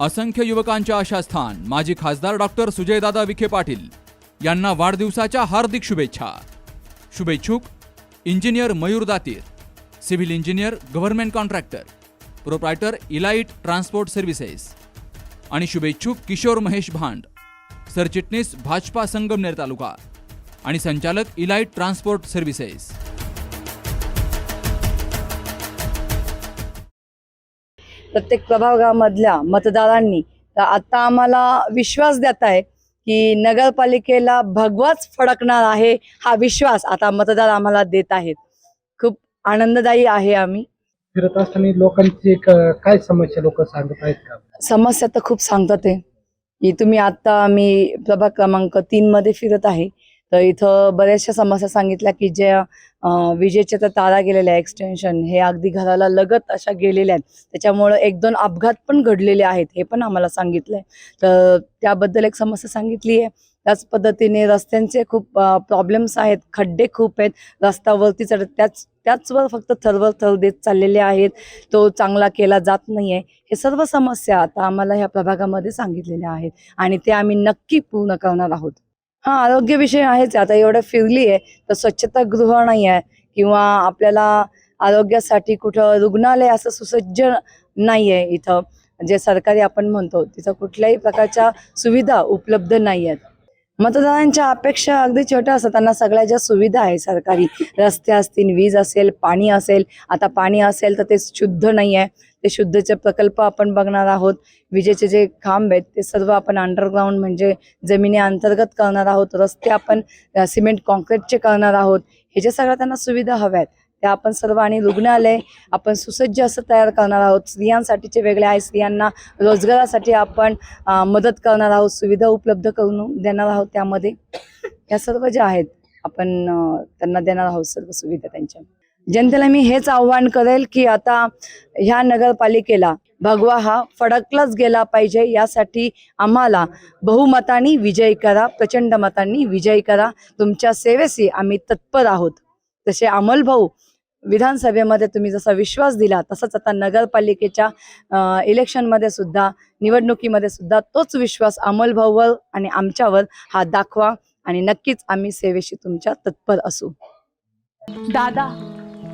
असंख्य युवकांच्या आशास्थान. माजी खासदार डॉक्टर सुजयदादा विखे पाटील यांना वाढदिवसाच्या हार्दिक शुभेच्छा. शुभेच्छुक engineer Mayur Datir civil engineer government contractor proprietor Elite Transport Services आणि शुभेच्छुक किशोर महेश भांड सरचिटणीस भाजपा संगमनेर तालुका आणि संचालक इलाइट ट्रान्सपोर्ट सर्व्हिसेस. प्रत्येक प्रभागामधल्या मतदारांनी. तर आता आम्हाला विश्वास देत आहे की नगरपालिकेला भगवाच फडकणार आहे हा विश्वास आता मतदार आम्हाला देत आहेत. खूप आनंददायी आहे आम्ही. फिरत असताना लोकांची काय समस्या लोक सांगत आहेत का? समस्या तर खूप सांगतात आहे. की तुम्ही आता मी प्रभाग क्रमांक तीन मध्ये फिरत आहे. तर इथं बऱ्याचशा समस्या सांगितल्या की ज्या विजेच्या त्या तारा गेलेल्या एक्सटेन्शन हे अगदी घराला लगत अशा गेलेल्या आहेत. त्याच्यामुळं एक दोन अपघात पण घडलेले आहेत हे पण आम्हाला सांगितलंय. तर त्याबद्दल एक समस्या सांगितली आहे. त्याच पद्धतीने रस्त्यांचे खूप प्रॉब्लेम्स आहेत खड्डे खूप आहेत रस्त्यावरती चढत त्याच त्याचवर फक्त थरवर थर देत चाललेले आहेत. तो चांगला केला जात नाही आहे हे सर्व समस्या आता आम्हाला ह्या प्रभागामध्ये सांगितलेल्या आहेत आणि ते आम्ही नक्की पूर्ण करणार आहोत. हा आरोग्य विषय आहेच आता एवढं फिरली आहे तर स्वच्छतागृह नाही आहे किंवा आपल्याला आरोग्यासाठी कुठं रुग्णालय असं सुसज्ज नाही आहे इथं. जे सरकारी आपण म्हणतो तिथं कुठल्याही प्रकारच्या सुविधा उपलब्ध नाही आहेत. मतदारांच्या अपेक्षा अगदी छोट्या असतात. त्यांना सगळ्या ज्या सुविधा आहे सरकारी रस्ते असतील वीज असेल पाणी असेल आता पाणी असेल तर ते शुद्ध नाही आहे. ते शुद्धचे प्रकल्प आपण बघणार आहोत. विजेचे जे खांब आहेत ते सर्व आपण अंडरग्राऊंड म्हणजे जमिनी अंतर्गत करणार आहोत. रस्ते आपण सिमेंट कॉन्क्रीटचे करणार आहोत. हे जे सगळ्या त्यांना सुविधा हव्या आहेत त्या आपण सर्व आणि रुग्णालय आपण सुसज्ज असं तयार करणार आहोत. स्त्रियांसाठीचे वेगळे आहे. स्त्रियांना रोजगारासाठी आपण मदत करणार आहोत. सुविधा उपलब्ध करून देणार आहोत त्यामध्ये. या सर्व ज्या आहेत आपण त्यांना देणार आहोत सर्व सुविधा त्यांच्या. जनतेला मी हेच आव्हान करेल की आता ह्या नगरपालिकेला भगवा हा फडकलाच गेला पाहिजे यासाठी आम्हाला बहुमतांनी विजयी करा प्रचंड मतांनी विजयी करा. तुमच्या सेवेशी आम्ही तत्पर आहोत. तसे अमल भाऊ विधानसभेमध्ये तुम्ही जसा विश्वास दिला तसंच आता नगरपालिकेच्या इलेक्शनमध्ये सुद्धा निवडणुकीमध्ये सुद्धा तोच विश्वास अमलभाऊवर आणि आमच्यावर हा दाखवा आणि नक्कीच आम्ही सेवेशी तुमच्या तत्पर असू. दादा